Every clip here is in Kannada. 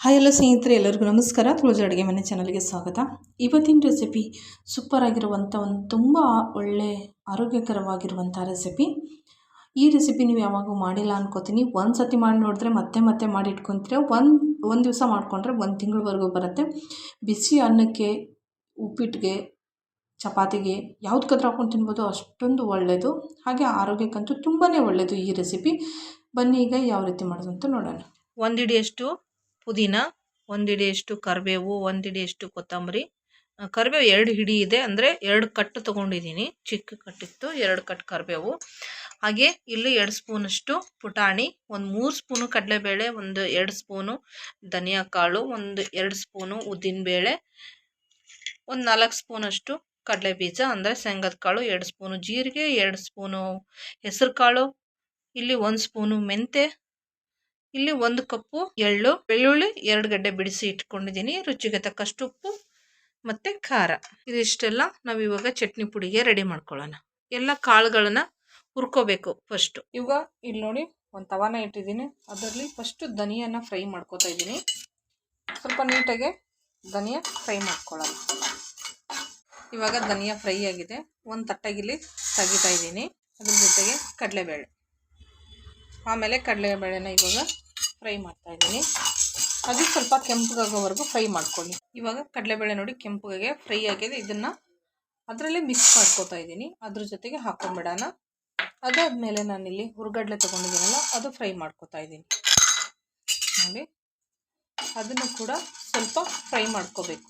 ಹಾಯ್ ಎಲ್ಲ ಸ್ನೇಹಿತರೆ, ಎಲ್ಲರಿಗೂ ನಮಸ್ಕಾರ. ತುಳಜಿ ಅಡುಗೆ ಮನೆ ಚಾನಲ್ಗೆ ಸ್ವಾಗತ. ಇವತ್ತಿನ ರೆಸಿಪಿ ಸೂಪರ್ ಆಗಿರುವಂಥ ಒಂದು ತುಂಬ ಒಳ್ಳೆ ಆರೋಗ್ಯಕರವಾಗಿರುವಂಥ ರೆಸಿಪಿ. ಈ ರೆಸಿಪಿ ನೀವು ಯಾವಾಗೂ ಮಾಡಿಲ್ಲ ಅನ್ಕೋತೀನಿ. ಒಂದು ಸತಿ ಮಾಡಿ ನೋಡಿದ್ರೆ ಮತ್ತೆ ಮತ್ತೆ ಮಾಡಿ ಇಟ್ಕೊತೀರ. ಒಂದು ಒಂದು ದಿವಸ ಮಾಡಿಕೊಂಡ್ರೆ ಒಂದು ತಿಂಗಳವರೆಗೂ ಬರುತ್ತೆ. ಬಿಸಿ ಅನ್ನಕ್ಕೆ ಉಪ್ಪಿಟ್ಟಿಗೆ ಚಪಾತಿಗೆ ಯಾವುದಕ್ಕಾದ್ರೂ ಹಾಕೊಂಡು ತಿನ್ಬೋದು. ಅಷ್ಟೊಂದು ಒಳ್ಳೆಯದು ಹಾಗೆ ಆರೋಗ್ಯಕ್ಕಂತೂ ತುಂಬಾ ಒಳ್ಳೆಯದು ಈ ರೆಸಿಪಿ. ಬನ್ನಿ ಈಗ ಯಾವ ರೀತಿ ಮಾಡೋದು ಅಂತ ನೋಡೋಣ. ಒಂದು ಹಿಡಿಯಷ್ಟು ಪುದೀನ ಒಂದು ಹಿಡಿಯಷ್ಟು ಕರಿಬೇವು ಒಂದು ಹಿಡಿಯಷ್ಟು ಕೊತ್ತಂಬರಿ. ಕರಿಬೇವು ಎರಡು ಹಿಡಿ ಇದೆ, ಅಂದರೆ ಎರಡು ಕಟ್ಟು ತೊಗೊಂಡಿದ್ದೀನಿ ಚಿಕ್ಕ ಕಟ್ಟಿತ್ತು ಎರಡು ಕಟ್ಟು ಕರಿಬೇವು. ಹಾಗೆ ಇಲ್ಲಿ ಎರಡು ಸ್ಪೂನಷ್ಟು ಪುಟಾಣಿ, ಒಂದು ಮೂರು ಸ್ಪೂನು ಕಡಲೆಬೇಳೆ, ಒಂದು ಎರಡು ಸ್ಪೂನು ಧನಿಯಾ ಕಾಳು, ಒಂದು ಎರಡು ಸ್ಪೂನು ಉದ್ದಿನಬೇಳೆ ಒಂದು ನಾಲ್ಕು ಸ್ಪೂನಷ್ಟು ಕಡಲೆ ಬೀಜ, ಅಂದರೆ ಶೇಂಗದ ಕಾಳು, ಎರಡು ಸ್ಪೂನು ಜೀರಿಗೆ, ಎರಡು ಸ್ಪೂನು ಹೆಸರು ಕಾಳು, ಇಲ್ಲಿ ಒಂದು ಸ್ಪೂನು ಮೆಂತೆ ಇಲ್ಲಿ ಒಂದು ಕಪ್ಪು, ಎಳ್ಳು, ಬೆಳ್ಳುಳ್ಳಿ, ಎರಡು ಗಡ್ಡೆ ಬಿಡಿಸಿ ಇಟ್ಕೊಂಡಿದ್ದೀನಿ. ರುಚಿಗೆ ತಕ್ಕಷ್ಟು ಉಪ್ಪು ಮತ್ತು ಖಾರ. ಇದಿಷ್ಟೆಲ್ಲ ನಾವು ಇವಾಗ ಚಟ್ನಿ ಪುಡಿಗೆ ರೆಡಿ ಮಾಡ್ಕೊಳ್ಳೋಣ. ಎಲ್ಲ ಕಾಳುಗಳನ್ನ ಹುರ್ಕೋಬೇಕು ಫಸ್ಟು ಇವಾಗ ಇಲ್ಲಿ ನೋಡಿ ಒಂದು ತವಾನ ಇಟ್ಟಿದ್ದೀನಿ. ಅದರಲ್ಲಿ ಫಸ್ಟು ಧನಿಯನ್ನ ಫ್ರೈ ಮಾಡ್ಕೋತಾ ಇದ್ದೀನಿ. ಸ್ವಲ್ಪ ನೀಟಾಗಿ ಧನಿಯ ಫ್ರೈ ಮಾಡ್ಕೊಳ್ಳೋಣ. ಇವಾಗ ಧನಿಯಾ ಫ್ರೈ ಆಗಿದೆ. ಒಂದು ತಟ್ಟಗಿಲಿ ತೆಗಿತಾ ಇದ್ದೀನಿ. ಅದ್ರ ಜೊತೆಗೆ ಕಡಲೆಬೇಳೆ. ಆಮೇಲೆ ಕಡಲೆಬೇಳೆನ ಇವಾಗ ಫ್ರೈ ಮಾಡ್ತಾ ಇದ್ದೀನಿ. ಅದು ಸ್ವಲ್ಪ ಕೆಂಪಗಾಗೋವರೆಗೂ ಫ್ರೈ ಮಾಡ್ಕೊಳ್ಳಿ. ಇವಾಗ ಕಡಲೆಬೇಳೆ ನೋಡಿ ಕೆಂಪಗೆ ಫ್ರೈ ಆಗಿದೆ. ಇದನ್ನು ಅದರಲ್ಲೇ ಮಿಕ್ಸ್ ಮಾಡ್ಕೊತಾ ಇದ್ದೀನಿ. ಅದ್ರ ಜೊತೆಗೆ ಹಾಕೊಂಡ್ಬಿಡೋಣ ಅದಾದಮೇಲೆ ನಾನಿಲ್ಲಿ ಹುರ್ಗಡ್ಲೆ ತೊಗೊಂಡಿದ್ದೀನಲ್ಲ, ಅದು ಫ್ರೈ ಮಾಡ್ಕೊತಾ ಇದ್ದೀನಿ. ನೋಡಿ, ಅದನ್ನು ಕೂಡ ಸ್ವಲ್ಪ ಫ್ರೈ ಮಾಡ್ಕೋಬೇಕು.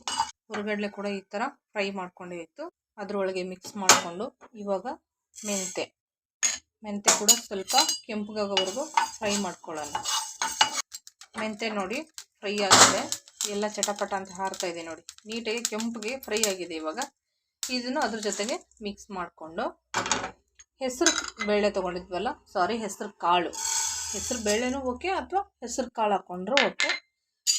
ಹುರ್ಗಡ್ಲೆ ಕೂಡ ಈ ಥರ ಫ್ರೈ ಮಾಡ್ಕೊಂಡಿತ್ತು. ಅದರೊಳಗೆ ಮಿಕ್ಸ್ ಮಾಡಿಕೊಂಡು ಇವಾಗ ಮೆಂತೆ ಮೆಂತೆ ಕೂಡ ಸ್ವಲ್ಪ ಕೆಂಪಗಾಗೋವರೆಗೂ ಫ್ರೈ ಮಾಡ್ಕೊಳ್ಳೋಣ. ಮೆಂತೆ ನೋಡಿ ಫ್ರೈ ಆಗಿದೆ. ಎಲ್ಲ ಚಟಪಟ ಅಂತ ಹಾರ್ತಾ ಇದೆ ನೋಡಿ. ನೀಟಾಗಿ ಕೆಂಪಿಗೆ ಫ್ರೈ ಆಗಿದೆ ಇವಾಗ. ಇದನ್ನು ಅದ್ರ ಜೊತೆಗೆ ಮಿಕ್ಸ್ ಮಾಡಿಕೊಂಡು ಹೆಸರು ಬೇಳೆ ತೊಗೊಂಡಿದ್ವಲ್ಲ, ಸಾರಿ ಹೆಸರು ಕಾಳು. ಹೆಸರು ಬೇಳೆನೂ ಓಕೆ ಅಥವಾ ಹೆಸರು ಕಾಳು ಹಾಕ್ಕೊಂಡ್ರೂ ಓಕೆ.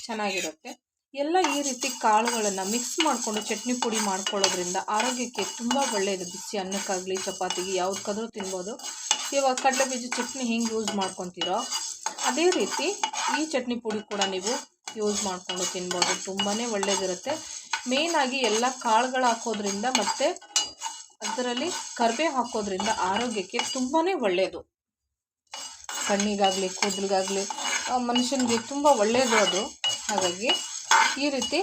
ಚೆನ್ನಾಗಿರುತ್ತೆ. ಎಲ್ಲ ಈ ರೀತಿ ಕಾಳುಗಳನ್ನು ಮಿಕ್ಸ್ ಮಾಡಿಕೊಂಡು ಚಟ್ನಿ ಪುಡಿ ಮಾಡ್ಕೊಳ್ಳೋದ್ರಿಂದ ಆರೋಗ್ಯಕ್ಕೆ ತುಂಬ ಒಳ್ಳೆಯದು ಬಿಸಿ ಅನ್ನಕ್ಕಾಗಲಿ, ಚಪಾತಿಗೆ ಯಾವುದಕ್ಕಾದ್ರೂ ತಿನ್ಬೋದು. ಇವಾಗ ಕಡಲೆ ಬೀಜ ಚಟ್ನಿ ಹೆಂಗೆ ಯೂಸ್ ಮಾಡ್ಕೊತೀರೋ ಅದೇ ರೀತಿ ಈ ಚಟ್ನಿ ಪುಡಿ ಕೂಡ ನೀವು ಯೂಸ್ ಮಾಡಿಕೊಂಡು ತಿನ್ಬೋದು. ತುಂಬಾ ಒಳ್ಳೆಯದಿರುತ್ತೆ ಮೇಯ್ನಾಗಿ ಎಲ್ಲ ಕಾಳುಗಳು ಹಾಕೋದ್ರಿಂದ ಮತ್ತು ಅದರಲ್ಲಿ ಕರಿಬೇವು ಹಾಕೋದ್ರಿಂದ ಆರೋಗ್ಯಕ್ಕೆ ತುಂಬಾ ಒಳ್ಳೆಯದು ಕಣ್ಣಿಗಾಗಲಿ, ಕೂದಲಿಗಾಗಲಿ ಮನುಷ್ಯನಿಗೆ ತುಂಬ ಒಳ್ಳೆಯದು ಅದು. ಹಾಗಾಗಿ ಈ ರೀತಿ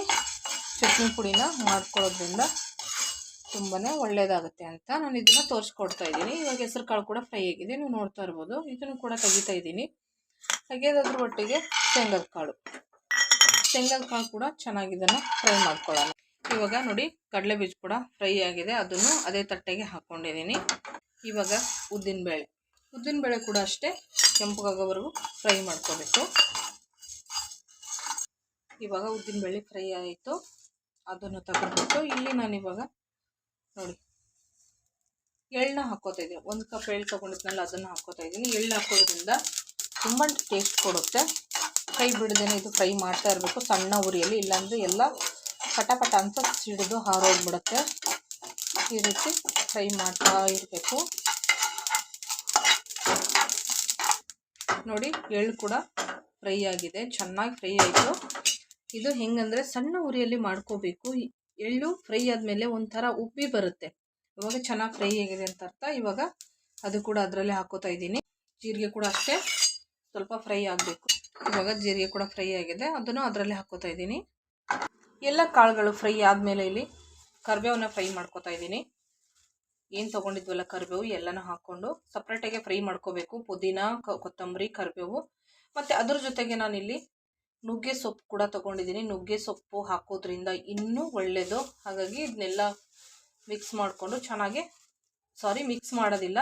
ಚಟ್ನಿ ಪುಡಿನ ಮಾಡ್ಕೊಳ್ಳೋದ್ರಿಂದ ತುಂಬಾ ಒಳ್ಳೆಯದಾಗುತ್ತೆ ಅಂತ ನಾನು ಇದನ್ನು ತೋರಿಸ್ಕೊಡ್ತಾ ಇದ್ದೀನಿ. ಇವಾಗ ಹೆಸರು ಕಾಳು ಕೂಡ ಫ್ರೈ ಆಗಿದೆ. ನೀವು ನೋಡ್ತಾ ಇರ್ಬೋದು. ಇದನ್ನು ಕೂಡ ತೆಗಿತಾ ಇದ್ದೀನಿ. ಹಾಗೆ ಅದ್ರ ಒಟ್ಟಿಗೆ ಶೇಂಗದ ಕಾಳು. ಶೇಂಗದ ಕಾಳು ಕೂಡ ಚೆನ್ನಾಗಿ ಇದನ್ನು ಫ್ರೈ ಮಾಡ್ಕೊಳ್ಳೋಣ. ಇವಾಗ ನೋಡಿ ಕಡಲೆ ಬೀಜ ಕೂಡ ಫ್ರೈ ಆಗಿದೆ. ಅದನ್ನು ಅದೇ ತಟ್ಟೆಗೆ ಹಾಕ್ಕೊಂಡಿದ್ದೀನಿ ಇವಾಗ ಉದ್ದಿನಬೇಳೆ. ಉದ್ದಿನಬೇಳೆ ಕೂಡ ಅಷ್ಟೇ ಕೆಂಪಗಾಗೋವರೆಗೂ ಫ್ರೈ ಮಾಡ್ಕೋಬೇಕು. ಇವಾಗ ಉದ್ದಿನ ಉದ್ದಿನಬೇಳೆ ಫ್ರೈ ಆಯಿತು. ಅದನ್ನು ತಗೊಂಡ್ಬಿಟ್ಟು ಇಲ್ಲಿ ನಾನು ಇವಾಗ ನೋಡಿ ಎಳ್ಳನ್ನ ಹಾಕೋತಾ ಇದ್ದೀನಿ. ಒಂದು ಕಪ್ ಎಳ್ಳು ತೊಗೊಂಡಿದ್ನಲ್ಲ, ಅದನ್ನು ಹಾಕೋತಾ ಇದ್ದೀನಿ. ಎಳ್ಳು ಹಾಕೋದ್ರಿಂದ ತುಂಬ ಟೇಸ್ಟ್ ಕೊಡುತ್ತೆ. ಕೈ ಬಿಡದೇನೆ ಇದು ಫ್ರೈ ಮಾಡ್ತಾ ಇರಬೇಕು. ಸಣ್ಣ ಉರಿಯಲ್ಲಿ, ಇಲ್ಲಾಂದರೆ ಎಲ್ಲ ಪಟ ಪಟ ಅಂತ ಸಿಡಿದು ಹಾರೋಗ್ಬಿಡುತ್ತೆ. ಈ ರೀತಿ ಫ್ರೈ ಮಾಡ್ತಾ ಇರಬೇಕು. ನೋಡಿ, ಎಳ್ಳು ಕೂಡ ಫ್ರೈ ಆಗಿದೆ. ಚೆನ್ನಾಗಿ ಫ್ರೈ ಆಯಿತು. ಇದು ಹೆಂಗಂದ್ರೆ ಸಣ್ಣ ಉರಿಯಲ್ಲಿ ಮಾಡ್ಕೋಬೇಕು. ಎಳ್ಳು ಫ್ರೈ ಆದಮೇಲೆ ಒಂಥರ ಉಪ್ಪಿ ಬರುತ್ತೆ. ಇವಾಗ ಚೆನ್ನಾಗಿ ಫ್ರೈ ಆಗಿದೆ ಅಂತ ಅರ್ಥ. ಇವಾಗ ಅದು ಕೂಡ ಅದರಲ್ಲೇ ಹಾಕೋತಾ ಇದ್ದೀನಿ. ಜೀರಿಗೆ ಕೂಡ ಅಷ್ಟೇ. ಸ್ವಲ್ಪ ಫ್ರೈ ಆಗಬೇಕು. ಇವಾಗ ಜೀರಿಗೆ ಕೂಡ ಫ್ರೈ ಆಗಿದೆ. ಅದನ್ನು ಅದರಲ್ಲೇ ಹಾಕೋತಾ ಇದ್ದೀನಿ. ಎಲ್ಲ ಕಾಳುಗಳು ಫ್ರೈ ಆದಮೇಲೆ ಇಲ್ಲಿ ಕರಿಬೇವನ್ನ ಫ್ರೈ ಮಾಡ್ಕೋತಾ ಇದ್ದೀನಿ. ಏನು ತೊಗೊಂಡಿದ್ವಲ್ಲ ಕರಿಬೇವು ಎಲ್ಲನೂ ಹಾಕ್ಕೊಂಡು ಸಪ್ರೇಟಾಗೆ ಫ್ರೈ ಮಾಡ್ಕೋಬೇಕು. ಪುದೀನ ಕೊತ್ತಂಬರಿ, ಕರಿಬೇವು. ಮತ್ತು ಅದ್ರ ಜೊತೆಗೆ ನಾನಿಲ್ಲಿ ನುಗ್ಗೆ ಸೊಪ್ಪು ಕೂಡ ತಗೊಂಡಿದ್ದೀನಿ. ನುಗ್ಗೆ ಸೊಪ್ಪು ಹಾಕೋದ್ರಿಂದ ಇನ್ನೂ ಒಳ್ಳೆಯದು ಹಾಗಾಗಿ ಇದನ್ನೆಲ್ಲ ಮಿಕ್ಸ್ ಮಾಡಿಕೊಂಡು ಚೆನ್ನಾಗಿ ಸಾರಿ ಮಿಕ್ಸ್ ಮಾಡೋದಿಲ್ಲ.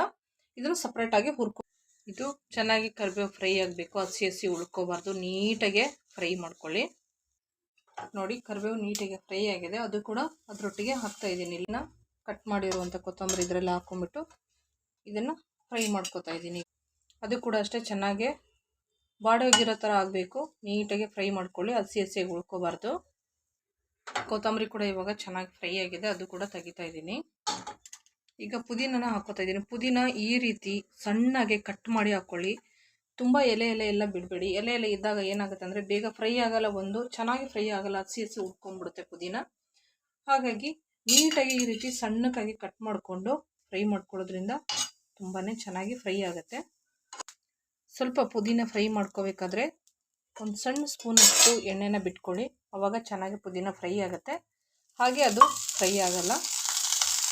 ಇದನ್ನು ಸಪ್ರೇಟಾಗಿ ಹುರ್ಕೊ, ಇದು ಚೆನ್ನಾಗಿ ಕರಿಬೇವು ಫ್ರೈ ಆಗಬೇಕು. ಹಸಿ ಹಸಿ ಉಳ್ಕೋಬಾರ್ದು. ನೀಟಾಗೆ ಫ್ರೈ ಮಾಡ್ಕೊಳ್ಳಿ. ನೋಡಿ, ಕರಿಬೇವು ನೀಟಾಗಿ ಫ್ರೈ ಆಗಿದೆ. ಅದು ಕೂಡ ಅದರೊಟ್ಟಿಗೆ ಹಾಕ್ತಾ ಇದ್ದೀನಿ. ಇಲ್ಲಿನ ಕಟ್ ಮಾಡಿರುವಂಥ ಕೊತ್ತಂಬರಿ ಇದರಲ್ಲಿ ಹಾಕೊಂಡ್ಬಿಟ್ಟು ಇದನ್ನು ಫ್ರೈ ಮಾಡ್ಕೊತಾ ಇದ್ದೀನಿ. ಅದು ಕೂಡ ಅಷ್ಟೇ ಚೆನ್ನಾಗೆ ಬಾಡೋಗಿರೋ ಥರ ಆಗಬೇಕು. ನೀಟಾಗಿ ಫ್ರೈ ಮಾಡ್ಕೊಳ್ಳಿ. ಹಸಿ ಹಸಿಯಾಗಿ ಉಳ್ಕೋಬಾರ್ದು ಕೊತ್ತಂಬರಿ ಕೂಡ ಇವಾಗ ಚೆನ್ನಾಗಿ ಫ್ರೈ ಆಗಿದೆ. ಅದು ಕೂಡ ತೆಗಿತಾ ಇದ್ದೀನಿ. ಈಗ ಪುದೀನನ ಹಾಕೋತಾ ಇದ್ದೀನಿ. ಪುದೀನ ಈ ರೀತಿ ಸಣ್ಣಗೆ ಕಟ್ ಮಾಡಿ ಹಾಕ್ಕೊಳ್ಳಿ ತುಂಬ ಎಲೆ ಎಲೆ ಎಲ್ಲ ಬಿಡಬೇಡಿ. ಎಲೆ ಎಲೆ ಇದ್ದಾಗ ಏನಾಗುತ್ತೆ ಅಂದರೆ ಬೇಗ ಫ್ರೈ ಆಗಲ್ಲ ಒಂದು. ಚೆನ್ನಾಗಿ ಫ್ರೈ ಆಗಲ್ಲ. ಹಸಿ ಹಸಿ ಉಟ್ಕೊಂಡ್ಬಿಡುತ್ತೆ ಪುದೀನ. ಹಾಗಾಗಿ ನೀಟಾಗಿ ಈ ರೀತಿ ಸಣ್ಣಕ್ಕಾಗಿ ಕಟ್ ಮಾಡಿಕೊಂಡು ಫ್ರೈ ಮಾಡ್ಕೊಳ್ಳೋದ್ರಿಂದ ತುಂಬಾ ಚೆನ್ನಾಗಿ ಫ್ರೈ ಆಗುತ್ತೆ. ಸ್ವಲ್ಪ ಪುದೀನ ಫ್ರೈ ಮಾಡ್ಕೋಬೇಕಾದ್ರೆ ಒಂದು ಸಣ್ಣ ಸ್ಪೂನಷ್ಟು ಎಣ್ಣೆನ ಬಿಟ್ಕೊಳ್ಳಿ. ಆವಾಗ ಚೆನ್ನಾಗಿ ಪುದೀನ ಫ್ರೈ ಆಗುತ್ತೆ. ಹಾಗೆ ಅದು ಫ್ರೈ ಆಗಲ್ಲ.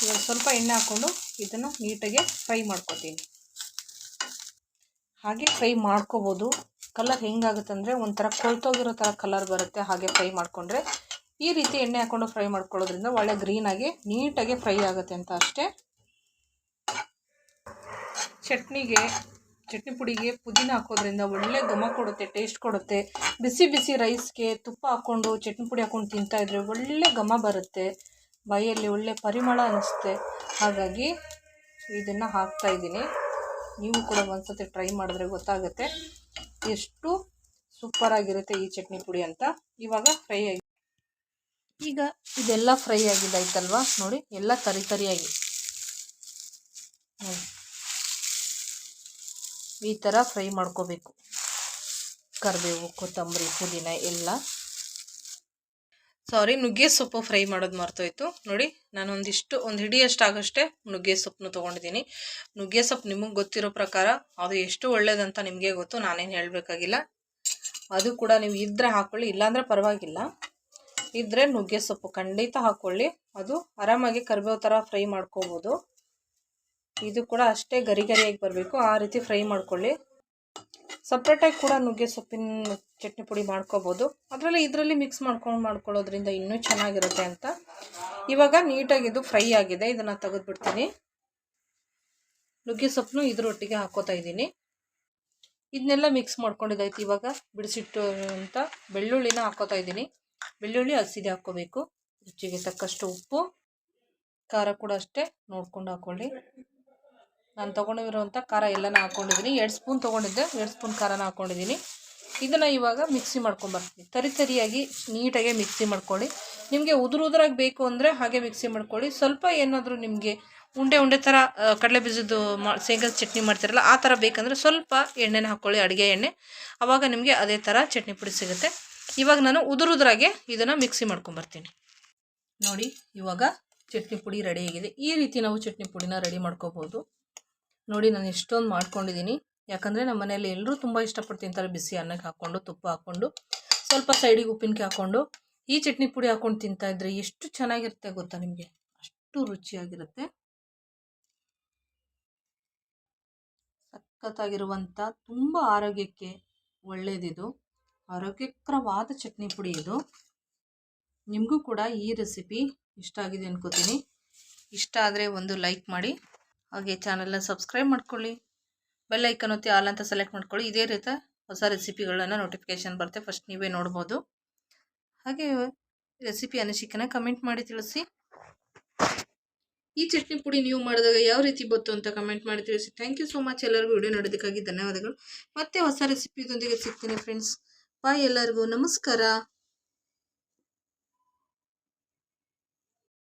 ಇವಾಗ ಸ್ವಲ್ಪ ಎಣ್ಣೆ ಹಾಕ್ಕೊಂಡು ಇದನ್ನು ನೀಟಾಗಿ ಫ್ರೈ ಮಾಡ್ಕೊತೀನಿ. ಹಾಗೆ ಫ್ರೈ ಮಾಡ್ಕೋಬೋದು. ಕಲರ್ ಹೆಂಗಾಗುತ್ತೆ ಅಂದರೆ ಒಂಥರ ಕೊಳ್ತೋಗಿರೋ ಥರ ಕಲರ್ ಬರುತ್ತೆ ಹಾಗೆ ಫ್ರೈ ಮಾಡಿಕೊಂಡ್ರೆ. ಈ ರೀತಿ ಎಣ್ಣೆ ಹಾಕ್ಕೊಂಡು ಫ್ರೈ ಮಾಡ್ಕೊಳ್ಳೋದ್ರಿಂದ ಒಳ್ಳೆ ಗ್ರೀನಾಗಿ ನೀಟಾಗಿ ಫ್ರೈ ಆಗುತ್ತೆ ಅಂತ ಅಷ್ಟೇ. ಚಟ್ನಿಗೆ ಚಟ್ನಿ ಪುಡಿಗೆ ಪುದೀನ ಹಾಕೋದ್ರಿಂದ ಒಳ್ಳೆ ಘಮ ಕೊಡುತ್ತೆ ಟೇಸ್ಟ್ ಕೊಡುತ್ತೆ. ಬಿಸಿ ಬಿಸಿ ರೈಸ್ಗೆ ತುಪ್ಪ ಹಾಕ್ಕೊಂಡು ಚಟ್ನಿ ಪುಡಿ ಹಾಕ್ಕೊಂಡು ತಿಂತಾ ಇದ್ರೆ ಒಳ್ಳೆ ಘಮ ಬರುತ್ತೆ. ಬಾಯಲ್ಲಿ ಒಳ್ಳೆ ಪರಿಮಳ ಅನ್ನಿಸುತ್ತೆ ಹಾಗಾಗಿ ಇದನ್ನು ಹಾಕ್ತಾ ಇದ್ದೀನಿ. ನೀವು ಕೂಡ ಒಂದ್ಸತಿ ಟ್ರೈ ಮಾಡಿದ್ರೆ ಗೊತ್ತಾಗುತ್ತೆ ಎಷ್ಟು ಸೂಪರಾಗಿರುತ್ತೆ ಈ ಚಟ್ನಿ ಪುಡಿ ಅಂತ. ಇವಾಗ ಫ್ರೈ ಆಗಿ ಈಗ ಇದೆಲ್ಲ ಫ್ರೈ ಆಗಿದ್ದಾಯ್ತಲ್ವಾ? ನೋಡಿ, ಎಲ್ಲ ತರಿ ತರಿಯಾಗಿ. ನೋಡಿ ಈ ಥರ ಫ್ರೈ ಮಾಡ್ಕೋಬೇಕು. ಕರಿಬೇವು, ಕೊತ್ತಂಬರಿ, ಪುದೀನ ಎಲ್ಲ. ಸಾರಿ ನುಗ್ಗೆ ಸೊಪ್ಪು ಫ್ರೈ ಮಾಡೋದು ಮರ್ತೋಯ್ತು. ನೋಡಿ, ನಾನು ಒಂದಿಷ್ಟು, ಒಂದು ಹಿಡಿಯಷ್ಟಾಗಷ್ಟೇ ನುಗ್ಗೆ ಸೊಪ್ಪನ್ನು ತೊಗೊಂಡಿದ್ದೀನಿ. ನುಗ್ಗೆ ಸೊಪ್ಪು ನಿಮಗೆ ಗೊತ್ತಿರೋ ಪ್ರಕಾರ ಅದು ಎಷ್ಟು ಒಳ್ಳೇದಂತ ನಿಮಗೆ ಗೊತ್ತು, ನಾನೇನು ಹೇಳಬೇಕಾಗಿಲ್ಲ. ಅದು ಕೂಡ ನೀವು ಇದ್ದರೆ ಹಾಕ್ಕೊಳ್ಳಿ ಇಲ್ಲಾಂದರೆ ಪರವಾಗಿಲ್ಲ. ಇದ್ದರೆ ನುಗ್ಗೆ ಸೊಪ್ಪು ಖಂಡಿತ ಹಾಕ್ಕೊಳ್ಳಿ ಅದು ಆರಾಮಾಗಿ ಕರಿಬೇವು ಥರ ಫ್ರೈ ಮಾಡ್ಕೋಬೋದು. ಇದು ಕೂಡ ಅಷ್ಟೇ ಗರಿ ಗರಿಯಾಗಿ ಬರಬೇಕು. ಆ ರೀತಿ ಫ್ರೈ ಮಾಡ್ಕೊಳ್ಳಿ. ಸಪ್ರೇಟಾಗಿ ಕೂಡ ನುಗ್ಗೆ ಸೊಪ್ಪಿನ ಚಟ್ನಿ ಪುಡಿ ಮಾಡ್ಕೋಬೋದು. ಅದರಲ್ಲಿ ಇದರಲ್ಲಿ ಮಿಕ್ಸ್ ಮಾಡ್ಕೊಂಡು ಮಾಡ್ಕೊಳ್ಳೋದ್ರಿಂದ ಇನ್ನೂ ಚೆನ್ನಾಗಿರುತ್ತೆ ಅಂತ. ಇವಾಗ ನೀಟಾಗಿ ಇದು ಫ್ರೈ ಆಗಿದೆ. ಇದನ್ನು ತೆಗೆದುಬಿಡ್ತೀನಿ. ನುಗ್ಗೆ ಸೊಪ್ಪನ್ನು ಇದರೊಟ್ಟಿಗೆ ಹಾಕೋತಾ ಇದ್ದೀನಿ. ಇದನ್ನೆಲ್ಲ ಮಿಕ್ಸ್ ಮಾಡ್ಕೊಂಡಿದ್ದಾಯ್ತು ಇವಾಗ. ಬಿಡಿಸಿಟ್ಟು ಅಂತ ಬೆಳ್ಳುಳ್ಳಿನ ಹಾಕೋತಾ ಇದ್ದೀನಿ. ಬೆಳ್ಳುಳ್ಳಿ ಹಸಿದೆ ಹಾಕ್ಕೋಬೇಕು ರುಚಿಗೆ ತಕ್ಕಷ್ಟು ಉಪ್ಪು. ಖಾರ ಕೂಡ ಅಷ್ಟೇ ನೋಡ್ಕೊಂಡು ಹಾಕ್ಕೊಳ್ಳಿ ನಾನು ತೊಗೊಂಡಿರುವಂಥ ಖಾರ ಎಲ್ಲನ ಹಾಕ್ಕೊಂಡಿದ್ದೀನಿ ಎರಡು ಸ್ಪೂನ್ ತೊಗೊಂಡಿದ್ದೆ. ಎರಡು ಸ್ಪೂನ್ ಖಾರನ ಹಾಕ್ಕೊಂಡಿದ್ದೀನಿ ಇದನ್ನು ಇವಾಗ ಮಿಕ್ಸಿ ಮಾಡ್ಕೊಂಬರ್ತೀನಿ ತರಿ ತರಿಯಾಗಿ ನೀಟಾಗಿ ಮಿಕ್ಸಿ ಮಾಡ್ಕೊಳ್ಳಿ. ನಿಮಗೆ ಉದುರು ಉದುರಾಗಿ ಬೇಕು ಅಂದರೆ ಹಾಗೆ ಮಿಕ್ಸಿ ಮಾಡ್ಕೊಳ್ಳಿ. ಸ್ವಲ್ಪ ಏನಾದರೂ ನಿಮಗೆ ಉಂಡೆ ಉಂಡೆ ಥರ ಕಡಲೆ ಬೀಜದ್ದು ಮಾ ಚಟ್ನಿ ಮಾಡ್ತಿರಲ್ಲ, ಆ ಥರ ಬೇಕಂದರೆ ಸ್ವಲ್ಪ ಎಣ್ಣೆನ ಹಾಕ್ಕೊಳ್ಳಿ ಅಡುಗೆ ಎಣ್ಣೆ. ಆವಾಗ ನಿಮಗೆ ಅದೇ ಥರ ಚಟ್ನಿ ಪುಡಿ ಸಿಗುತ್ತೆ. ಇವಾಗ ನಾನು ಉದುರು ಉದುರಾಗೆ ಇದನ್ನು ಮಿಕ್ಸಿ ಮಾಡ್ಕೊಂಬರ್ತೀನಿ ನೋಡಿ, ಇವಾಗ ಚಟ್ನಿ ಪುಡಿ ರೆಡಿಯಾಗಿದೆ ಈ ರೀತಿ ನಾವು ಚಟ್ನಿ ಪುಡಿನ ರೆಡಿ ಮಾಡ್ಕೋಬೋದು. ನೋಡಿ ನಾನು ಎಷ್ಟೊಂದು ಮಾಡ್ಕೊಂಡಿದ್ದೀನಿ. ಯಾಕಂದರೆ ನಮ್ಮ ಮನೆಯಲ್ಲಿ ಎಲ್ಲರೂ ತುಂಬ ಇಷ್ಟಪಟ್ಟು ತಿಂತಾರೆ ಬಿಸಿ ಅನ್ನಕ್ಕೆ ಹಾಕ್ಕೊಂಡು, ತುಪ್ಪ ಹಾಕ್ಕೊಂಡು, ಸ್ವಲ್ಪ ಸೈಡಿಗೆ ಉಪ್ಪಿನಕಾಯಿ ಹಾಕ್ಕೊಂಡು, ಈ ಚಟ್ನಿ ಪುಡಿ ಹಾಕ್ಕೊಂಡು ತಿಂತಾ ಇದ್ರೆ ಎಷ್ಟು ಚೆನ್ನಾಗಿರುತ್ತೆ ಗೊತ್ತಾ ನಿಮಗೆ? ಅಷ್ಟು ರುಚಿಯಾಗಿರುತ್ತೆ. ಸಖತ್ತಾಗಿರುವಂಥ ತುಂಬ ಆರೋಗ್ಯಕ್ಕೆ ಒಳ್ಳೆಯದಿದು ಆರೋಗ್ಯಕರವಾದ ಚಟ್ನಿ ಪುಡಿ ಇದು. ನಿಮಗೂ ಕೂಡ ಈ ರೆಸಿಪಿ ಇಷ್ಟ ಆಗಿದೆ ಅನ್ಕೋತೀನಿ. ಇಷ್ಟ ಆದರೆ ಒಂದು ಲೈಕ್ ಮಾಡಿ. ಹಾಗೆ ಚಾನಲ್ನ ಸಬ್ಸ್ಕ್ರೈಬ್ ಮಾಡ್ಕೊಳ್ಳಿ. ಬೆಲ್ ಐಕನ್ ಒತ್ತಿ ಆಲ್ ಅಂತ ಸೆಲೆಕ್ಟ್ ಮಾಡ್ಕೊಳ್ಳಿ. ಇದೇ ರೀತಿ ಹೊಸ ರೆಸಿಪಿಗಳನ್ನು ನೋಟಿಫಿಕೇಶನ್ ಬರುತ್ತೆ. ಫಸ್ಟ್ ನೀವೇ ನೋಡ್ಬೋದು. ಹಾಗೆ ರೆಸಿಪಿ ಅನಿಸಿಕೆನ ಕಮೆಂಟ್ ಮಾಡಿ ತಿಳಿಸಿ. ಈ ಚಟ್ನಿ ಪುಡಿ ನೀವು ಮಾಡಿದಾಗ ಯಾವ ರೀತಿ ಬಂತು ಅಂತ ಕಮೆಂಟ್ ಮಾಡಿ ತಿಳಿಸಿ. ಥ್ಯಾಂಕ್ ಯು ಸೋ ಮಚ್ ಎಲ್ಲರಿಗೂ ವಿಡಿಯೋ ನೋಡೋದಕ್ಕಾಗಿ ಧನ್ಯವಾದಗಳು. ಮತ್ತೆ ಹೊಸ ರೆಸಿಪಿದೊಂದಿಗೆ ಸಿಗ್ತೀನಿ ಫ್ರೆಂಡ್ಸ್ ಬಾಯ್ ಎಲ್ಲರಿಗೂ. ನಮಸ್ಕಾರ.